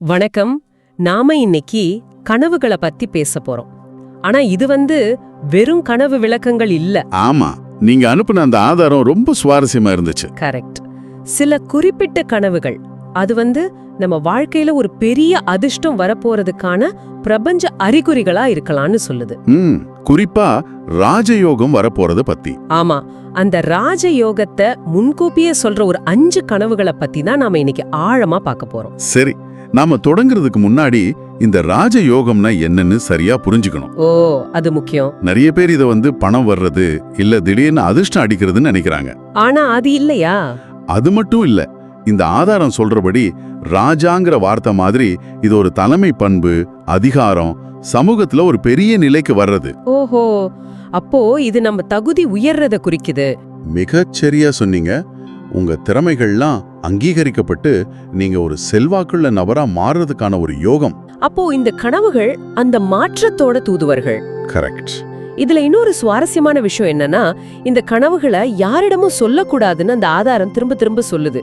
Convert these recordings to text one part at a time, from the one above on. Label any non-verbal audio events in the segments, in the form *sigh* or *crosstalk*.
வணக்கம். நாம இன்னைக்கு கனவுகளை பத்தி பேச போறோம். ஆனா இது வந்து வெறும் கனவு விளக்கங்கள் இல்ல. ஆமா நீங்க அனுப்புன அந்த ஆதாரம் ரொம்ப சுவாரஸ்யமா இருந்துச்சு. கரெக்ட். சில குறிப்பிட்ட கனவுகள் அது வந்து நம்ம வாழ்க்கையில ஒரு பெரிய அதிர்ஷ்டம் வரப்போறதுக்கான பிரபஞ்ச அறிகுறிகளா இருக்கலாம்னு சொல்லுது. குறிப்பா ராஜயோகம் வரப்போறத பத்தி. ஆமா அந்த ராஜ யோகத்தை முன்கூப்பியே சொல்ற ஒரு அஞ்சு கனவுகளை பத்தி தான் நாம இன்னைக்கு ஆழமா பார்க்க போறோம். சரி நாம தொடங்குறதுக்கு முன்னாடி இந்த ராஜயோகம்னா என்னன்னு சரியா புரிஞ்சுக்கணும். ஓ அது முக்கியம். நிறைய பேர் இத வந்து பணம் வர்றது இல்ல திடீர்னு அதிர்ஷ்டம் அடிக்கிறதுன்னு நினைக்கிறாங்க. ஆனா அது இல்லையா? அது மட்டும் இல்ல இந்த ஆதாரம் சொல்றபடி ராஜாங்கிற வார்த்தை மாதிரி இது ஒரு தலைமை பண்பு அதிகாரம் சமூகத்துல ஒரு பெரிய நிலைக்கு வர்றது. ஓஹோ அப்போ இது நம்ம தகுதி உயர்றத குறிக்குது. மிகச் சரியா சொன்னீங்க. உங்க திறமைகள்லாம் அங்கீகரிக்கப்பட்டு நீங்க ஒரு செல்வாக்குள்ள நபரா மாறுறதுக்கான ஒரு யோகம். அப்போ இந்த கனவுகள் அந்த மாற்றத்தோட தூதுவர்கள். கரெக்ட் இதுல இன்னொரு சுவாரஸ்யமான விஷயம் என்னன்னா இந்த கனவுகளை யாரிடமும் சொல்லக்கூடாதுன்னு அந்த ஆதாரம் திரும்ப திரும்ப சொல்லுது.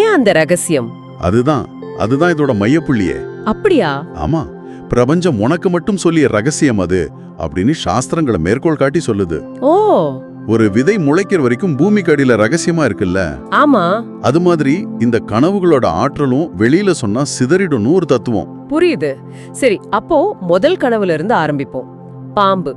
ஏன் அந்த ரகசியம்? அதுதான் அதுதான் இதோட மையப்புள்ளியே. அப்படியா? ஆமா பிரபஞ்சம் உனக்கு மட்டும் சொல்லிய ரகசியம் அது அப்படின்னு சாஸ்திரங்களை மேற்கோள் காட்டி சொல்லுது. ஓ ஒரு விதை முளைக்கிற வரைக்கும் பூமிக்கு அடியில ரகசியமா இருக்குல்ல? ஆமா. அது மாதிரி இந்த கனவுகளோட ஆற்றலும் வெளியில சொன்னா சிதறிடும்னு ஒரு தத்துவம். புரியுது. சரி அப்போ முதல் கனவுல இருந்து ஆரம்பிப்போம். பாம்பு.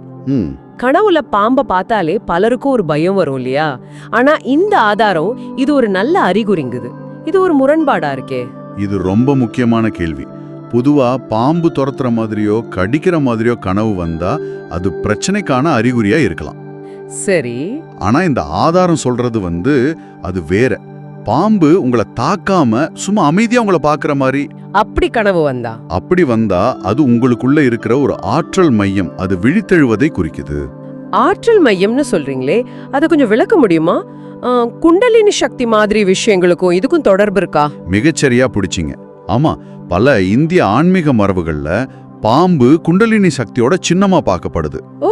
கனவுல பாம்ப பார்த்தாலே பலருக்கும் ஒரு பயம் வரும் இல்லையா? ஆனா இந்த ஆதாரம் இது ஒரு நல்ல அறிகுறிங்குது. இது ஒரு முரண்பாடா இருக்கே. இது ரொம்ப முக்கியமான கேள்வி. பொதுவா பாம்பு துரத்துற மாதிரியோ கடிக்கிற மாதிரியோ கனவு வந்தா அது பிரச்சனைக்கான அறிகுறியா இருக்கலாம். சரி. ஆனா இந்த ஆதாரம் சொல்றது வந்து அது வேற. பாம்பு உங்களை தாக்காம சும்மா அமைதியா உங்களை பாக்குற மாதிரி. அப்படி கனவு வந்தா? அப்படி வந்தா அது உங்களுக்குள்ள இருக்கிற ஒரு ஆற்றல் மையம். அது விழித்தெழுவதை குறிக்குது. ஆற்றல் மையம்னு சொல்றீங்களே அதை கொஞ்சம் விளக்க முடியுமா? குண்டலினி சக்தி மாதிரி விஷயங்களுக்கும் இதுக்கும் தொடர்பு இருக்கா? மிகச்சரியா பிடிச்சிங்க. ஆமா பல இந்திய ஆன்மீக மரபுகள்ல பாம்பு குண்டலினி சக்தியோட சின்னமா பார்க்கப்படுது. ஓ!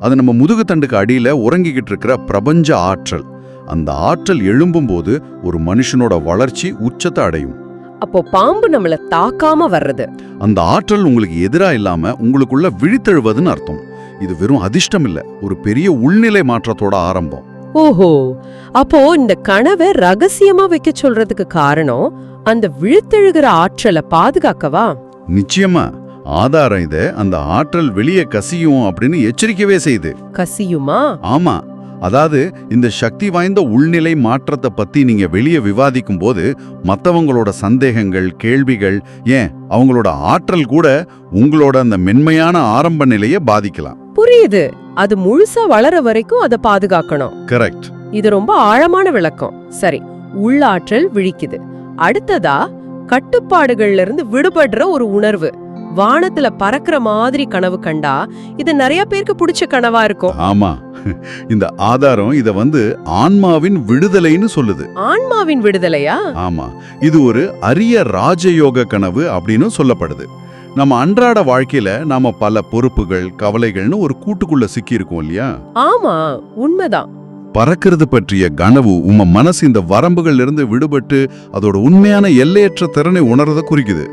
அது நம்ம முதுகுத்தண்டுக்கு அடியில உறங்கிக்கிட்டு இருக்கிற பிரபஞ்ச ஆற்றல். அந்த ஆற்றல் எழும்பும்போது ஒரு மனுஷனோட வளர்ச்சி உச்சத்தை அடையும். அப்போ பாம்பு நம்மள தாக்காம வர்றது. அந்த ஆற்றல் உங்களுக்கு எதிரா இல்லாம உங்களுக்குள்ள விழித்தெழுவதுன்னு அர்த்தம். இது வெறும் அதிர்ஷ்டம் இல்ல ஒரு பெரிய உள்நிலை மாற்றத்தோட ஆரம்பம். ஓஹோ. அப்போ இந்த கனவை ரகசியமா வைக்க சொல்றதுக்கு காரணம் அந்த விழுத்தெழுகிற ஆற்றலை பாதுகாக்கவா? நிச்சயமா. ஆதாரம் இத அந்த ஆற்றல் வெளியே கசியும் அப்படின்னு எச்சரிக்கவே செய்யுது. கசியுமா? ஆமா. அதாவது இந்த சக்தி வாய்ந்த உள்நிலை மாற்றத்தை பத்தி நீங்க வெளியே விவாதிக்கும் போது மத்தவங்களோட சந்தேகங்கள் கேள்விகள் ஏன் அவங்களோட ஆற்றல் கூட உங்களோட அந்த மென்மையான ஆரம்ப நிலையை பாதிக்கலாம். புரியுது. அது முழுசா வளர வரைக்கும் அதை பாதுகாக்கணும். கரெக்ட் இது ரொம்ப ஆழமான விளக்கம். சரி உள்ளாற்றல் விழிக்குது. அடுத்ததா கட்டுப்பாடுகள்ல இருந்து விடுபடுற ஒரு உணர்வு. வானத்துல பறக்கிற மாதிரி கனவு கண்டா இது நிறைய பேருக்கு பிடிச்ச கனவா இருக்கும். ஆமா. இந்த ஆதாரம் இத வந்து ஆன்மாவின் விடுதலைன்னு சொல்லுது. ஆன்மாவின் விடுதலையா? ஆமா. இது ஒரு அரிய ராஜயோக கனவு அப்படின்னு சொல்லப்படுது. நம்ம அன்றாட வாழ்க்கையில நாம பல பொறுப்புகள் கவலைகள்னு ஒரு கூட்டுக்குள்ள சிக்கி இருக்கோம் இல்லையா? ஆமா உண்மைதான். பறக்கிறது பற்றிய கனவு உம்ம மனசு இந்த வரம்புகள்ல இருந்து விடுபட்டு அதோட உண்மையான எல்லையற்ற திறனை உணர்றத குறிக்குது.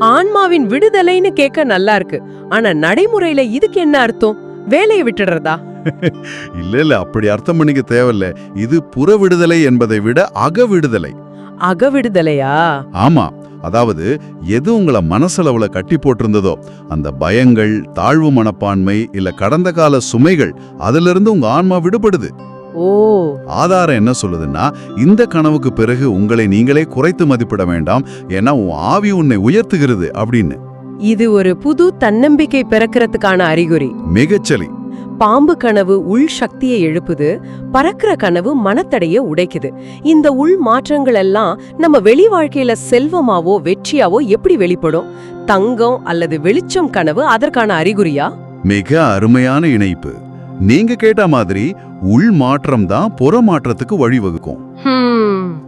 ஆன்மாவின் விடுதலைன்னு கேட்க நல்லா இருக்கு. ஆனா நடைமுறையில இதுக்கு என்ன அர்த்தம்? வேலையை விட்டுடுறதா? *laughs* இல்ல இல்ல அப்படி அர்த்தம் பண்ணிக்க தேவையில்ல. இது புற விடுதலை என்பதை விட அக விடுதலை. அக விடுதலையா? ஆமா அதாவது எது உங்களை மனசளவுல கட்டி போட்டிருந்ததோ அந்த பயங்கள் தாழ்வு மனப்பான்மை இல்ல கடந்த கால சுமைகள் அதிலிருந்து உங்க ஆன்மா விடுபடுது. ஓ. ஆதாரம் என்ன சொல்லுதுன்னா இந்த கனவுக்கு பிறகு உங்களை நீங்களே குறைத்து மதிப்பிட வேண்டாம் ஏன்னா உன் ஆவி உன்னை உயர்த்துகிறது அப்படின்னு. இது ஒரு புது தன்னம்பிக்கை பிறக்கிறதுக்கான அறிகுறி. மிகச்சலி. பாம்பு கனவு உள் சக்தியை எழுப்புது பறக்கிற கனவு மனத்தடைய உடைக்குது. இந்த உள் மாற்றங்கள் எல்லாம் நம்ம வெளி வாழ்க்கையில செல்வமாவோ வெற்றியாவோ எப்படி வெளிப்படும்? தங்கம் அல்லது வெளிச்சம் கனவு அதற்கான அறிகுறியா? மிக அருமையான இணைப்பு. நீங்க கேட்ட மாதிரி உள் மாற்றம் தான் புற மாற்றத்துக்கு வழிவகுக்கும்.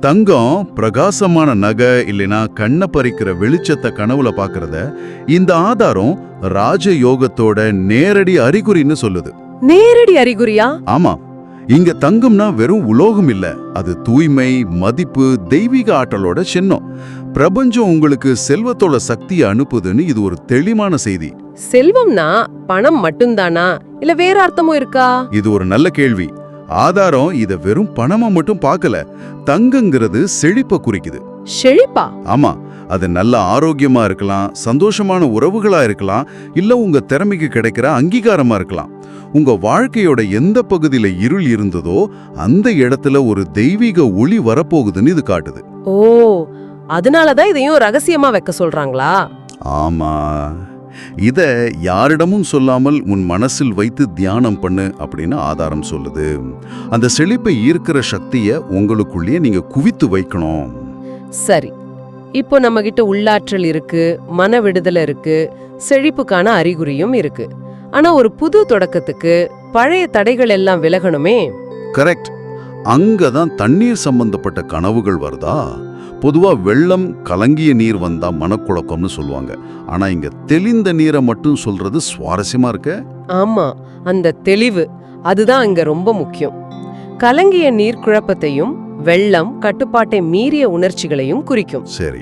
தங்கம் பிரகாசமான நகை இல்லைனா கண்ணை பறிக்கிற வெளிச்சத்தை கனவுல பாக்குறத இந்த ஆதாரம் ராஜ யோகத்தோட நேரடி அறிகுறின்னு சொல்லுது. நேரடி அறிகுறியா? ஆமா. இங்க தங்கம்னா வெறும் உலோகம் இல்ல. அது தூய்மை மதிப்பு தெய்வீக ஆற்றலோட சின்னம். பிரபஞ்சம் உங்களுக்கு செல்வத்தோட சக்தியை அனுப்புதுன்னு இது ஒரு தெளிவான செய்தி. செல்வம்னா பணம் மட்டும்தானா? இல்ல வேற அர்த்தமும் இருக்கா? இது ஒரு நல்ல கேள்வி. ஆதாரம் இத வெறும் பணமா மட்டும் பார்க்கல தங்கங்கிறது செழிப்பை குறிக்குது. செழிப்பா? ஆமா அது நல்ல ஆரோக்கியமா இருக்கலாம் சந்தோஷமான உறவுகளா இருக்கலாம் இல்ல உங்க திறமைக்கு கிடைக்கிற அங்கீகாரமா இருக்கலாம். உங்க வாழ்க்கையோட எந்த பகுதியில இருள் இருந்ததோ அந்த இடத்துல ஒரு தெய்வீக ஒளி வரப்போகுதுன்னு இது காட்டுது. ஓ அதனாலதான் இதையும் ரகசியமா வைக்க சொல்றாங்களா? ஆமா. இத யாரிடமும் சொல்லாமல் உன் மனசில் வைத்து தியானம் பண்ணு அப்படின்னு ஆதாரம் சொல்லுது. அந்த செழிப்பை ஈர்க்கிற சக்திய உங்களுக்குள்ளேயே நீங்க குவித்து வைக்கணும். சரி. இப்போ நம்ம கிட்ட உள்ளாற்றல் இருக்கு மன விடுதலை இருக்கு செழிப்புக்கான அறிகுறியும் இருக்கு. ஆனா ஒரு புது தொடக்கத்துக்கு பழைய தடைகள் எல்லாம் விலகணுமே? கரெக்ட். அங்கதான் தண்ணீர் சம்பந்தப்பட்ட கனவுகள் வருதா? பொதுவா வெள்ளம் கலங்கிய நீர் வந்தா மனக்குழப்பம்னு சொல்லுவாங்க. ஆனா இங்க தெளிந்த நீரை மட்டும் சொல்றது சுவாரஸ்யமா இருக்க? ஆமா அந்த தெளிவு அதுதான் இங்க ரொம்ப முக்கியம். கலங்கிய நீர் குழப்பத்தையும் வெள்ளம் கட்டுப்பாட்டை மீறிய உணர்ச்சிகளையும் குறிக்கும். சரி.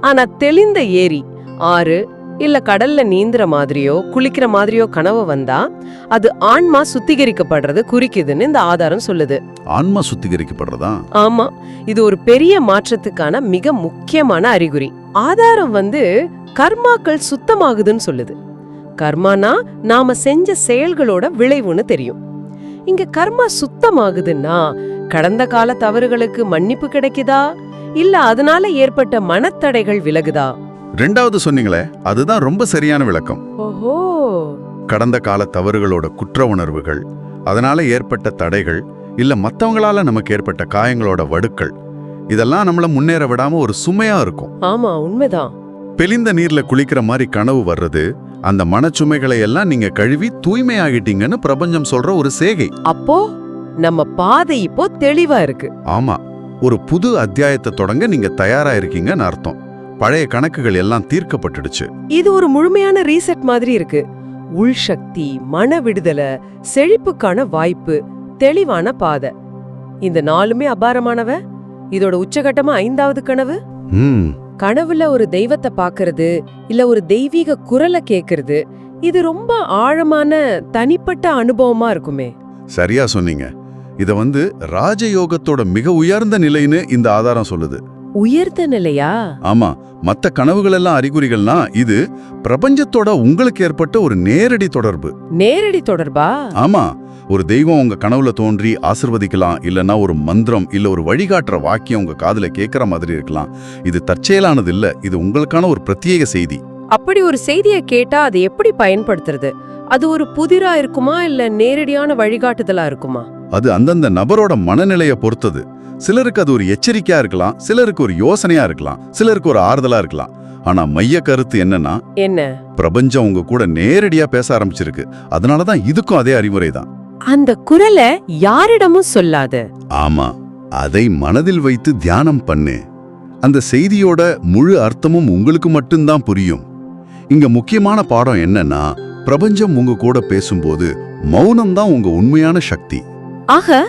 ஆனா தெளிந்த ஏரி ஆறு இல்ல கடல்ல நீந்துற மாதிரியோ குளிக்கிற மாதிரியோ கனவு வந்தா அது ஆன்மா சுத்திகரிக்கப்படுறது குறிக்குதுன்னு இந்த ஆதாரம் சொல்லுது. ஆன்மா சுத்திகரிக்கப்படுறதா? ஆமா. இது ஒரு பெரிய மாற்றத்துக்கான மிக முக்கியமான அறிகுறி. ஆதாரம் வந்து கர்மாக்கள் சுத்தமாகுதுன்னு சொல்லுது. கர்மானா நாம செஞ்ச செயல்களோட விளைவுன்னு தெரியும். இங்க கர்மா சுத்தமாகுதுன்னா கடந்த கால தவறுகளுக்கு மன்னிப்பு கிடைக்குதா? இல்ல அதனால ஏற்பட்ட மனத்தடைகள் விலகுதா? ரெண்டாவது சொன்னீங்களே அதுதான் ரொம்ப சரியான விளக்கம். ஓஹோ. கடந்த கால தவறுகளோட குற்ற உணர்வுகள் அதனால ஏற்பட்ட தடைகள் இல்ல மத்தவங்களால நமக்கு ஏற்பட்ட காயங்களோட வடுக்கள் இதெல்லாம் நம்மள முன்னேற விடாம ஒரு சுமையா இருக்கும். ஆமா உண்மைதான். பெலிந்த நீர்ல குளிக்கிற மாதிரி கனவு வர்றது அந்த மனச்சுமைகளை எல்லாம் நீங்க கழுவி தூய்மையாகிட்டீங்கன்னு பிரபஞ்சம் சொல்ற ஒரு சேகை. அப்போ நம்ம பாதை இப்போ தெளிவா இருக்கு. ஆமா ஒரு புது அத்தியாயத்தை தொடங்க நீங்க தயாரா இருக்கீங்கன்னு அர்த்தம். பழைய கணக்குகள் எல்லாம் தீர்க்கப்பட்டுடுச்சு. இது ஒரு முழுமையான ரீசெட் மாதிரி இருக்கு. உள் சக்தி மன விடுதலை செழிப்புக்கான வாய்ப்பு தெளிவான பாதை. இந்த நாலுமே அபாரமானவ? இதோட உச்சகட்டமா ஐந்தாவது கனவு? ம். கனவுல ஒரு தெய்வத்தை பாக்குறது இல்ல ஒரு தெய்வீக குரலை கேக்குறது இது ரொம்ப ஆழமான தனிப்பட்ட அனுபவமா இருக்குமே. சரியா சொன்னீங்க. இத வந்து ராஜயோகத்தோட மிக உயர்ந்த நிலைன்னு இந்த ஆதாரம் சொல்லுது. உயர்ந்த நிலையா? ஆமா மத்த கனவுகள் எல்லாம் அறிகுறிகள்னா இது பிரபஞ்சத்தோட உங்களுக்கு ஏற்பட்ட ஒரு நேரடி தொடர்பு. நேரடி தொடர்பா? ஆமா ஒரு தெய்வம் உங்க கனவுல தோன்றி ஆசிர்வதிக்கலாம் இல்லனா ஒரு மந்திரம் இல்ல ஒரு வழிகாட்டுற வாக்கியம் உங்க காதுல கேட்கற மாதிரி இருக்கலாம். இது தற்செயலானது இல்ல இது உங்களுக்கான ஒரு பிரத்யேக செய்தி. அப்படி ஒரு செய்தியை கேட்டா அதை எப்படி பயன்படுத்துறது? அது ஒரு புதிரா இருக்குமா இல்ல நேரடியான வழிகாட்டுதலா இருக்குமா? அது அந்தந்த நபரோட மனநிலைய பொறுத்தது. சிலருக்கு அது ஒரு எச்சரிக்கையா இருக்கலாம் சிலருக்கு ஒரு யோசனையா இருக்கலாம் சிலருக்கு ஒரு ஆறுதலா இருக்கலாம். ஆனா மைய கருத்து என்னன்னா என்ன? பிரபஞ்சம் உங்க கூட நேரடியா பேச ஆரம்பிச்சிருக்கு. அதனாலதான் இதுக்கும் அதே அறிவுரை தான். அந்த குரலை யாரிடமும் சொல்லாத. ஆமா அதை மனதில் வைத்து தியானம் பண்ணு. அந்த செய்தியோட முழு அர்த்தமும் உங்களுக்கு மட்டும்தான் புரியும். இங்க முக்கியமான பாடம் என்னன்னா பிரபஞ்சம் உங்க கூட பேசும்போது மௌனம் தான் உங்க உண்மையான சக்தி. ஆக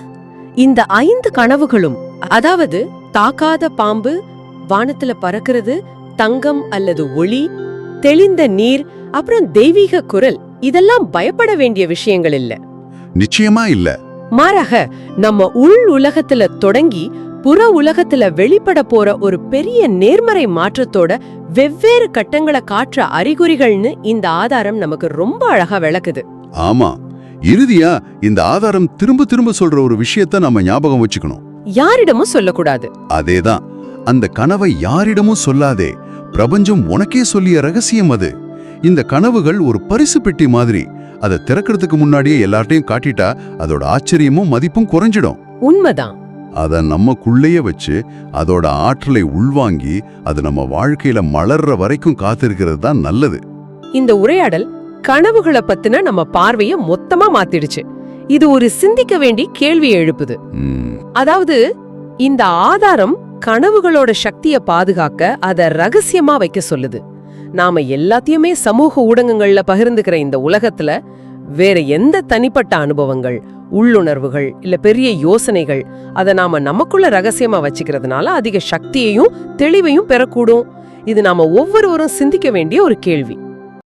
இந்த ஐந்து கனவுகளும் அதாவது தாக்காத பாம்பு வானத்துல பறக்கிறது தங்கம் அல்லது ஒளி தெளிந்த நீர் அப்புறம் தெய்வீக குரல் இதெல்லாம் பயப்பட வேண்டிய விஷயங்கள் இல்ல. நிச்சயமா இல்ல. மாறாக நம்ம உள் உலகத்துல தொடங்கி புற உலகத்துல வெளிப்பட போற ஒரு பெரிய நேர்மறை மாற்றத்தோட வெவ்வேறு கட்டங்களை காட்டுற அறிகுறிகள்னு இந்த ஆதாரம் நமக்கு ரொம்ப அழகா விளக்குது. ஆமா. இறுதியா இந்த ஆதாரம் திரும்ப திரும்ப சொல்ற ஒரு விஷயத்த நம்ம ஞாபகம் வச்சுக்கணும். யாரிடமும் சொல்லக்கூடாது. அதேதான். அந்த கனவை யாரிடமும் சொல்லாதே. பிரபஞ்சம் உனக்கே சொல்லிய ரகசியம் அது. இந்த கனவுகள் ஒரு பரிசு பெட்டி மாதிரி. அதை திறக்கிறதுக்கு முன்னாடியே எல்லார்ட்டையும் காட்டிட்டா அதோட ஆச்சரியமும் மதிப்பும் குறைஞ்சிடும். உண்மைதான். அதை நமக்குள்ளேயே வச்சு அதோட ஆற்றலை உள்வாங்கி அது நம்ம வாழ்க்கையில மலர்ற வரைக்கும் காத்திருக்கிறது தான் நல்லது. இந்த உரையாடல் கனவுகளை பத்தின நம்ம பார்வைய மொத்தமா மாத்திடுச்சு. இது ஒரு சிந்திக்க வேண்டி கேள்வி எழுப்புது. அதாவது இந்த ஆதாரம் கனவுகளோட சக்திய பாதுகாக்க அத ரகசியமா வைக்க சொல்லுது. நாம எல்லாத்தையுமே சமூக ஊடகங்கள்ல பகிர்ந்துக்கிற இந்த உலகத்துல வேற எந்த தனிப்பட்ட அனுபவங்கள் உள்ளுணர்வுகள் இல்ல பெரிய யோசனைகள் அதை நாம நமக்குள்ள ரகசியமா வச்சுக்கிறதுனால அதிக சக்தியையும் தெளிவையும் பெறக்கூடும். இது நாம ஒவ்வொருவரும் சிந்திக்க வேண்டிய ஒரு கேள்வி.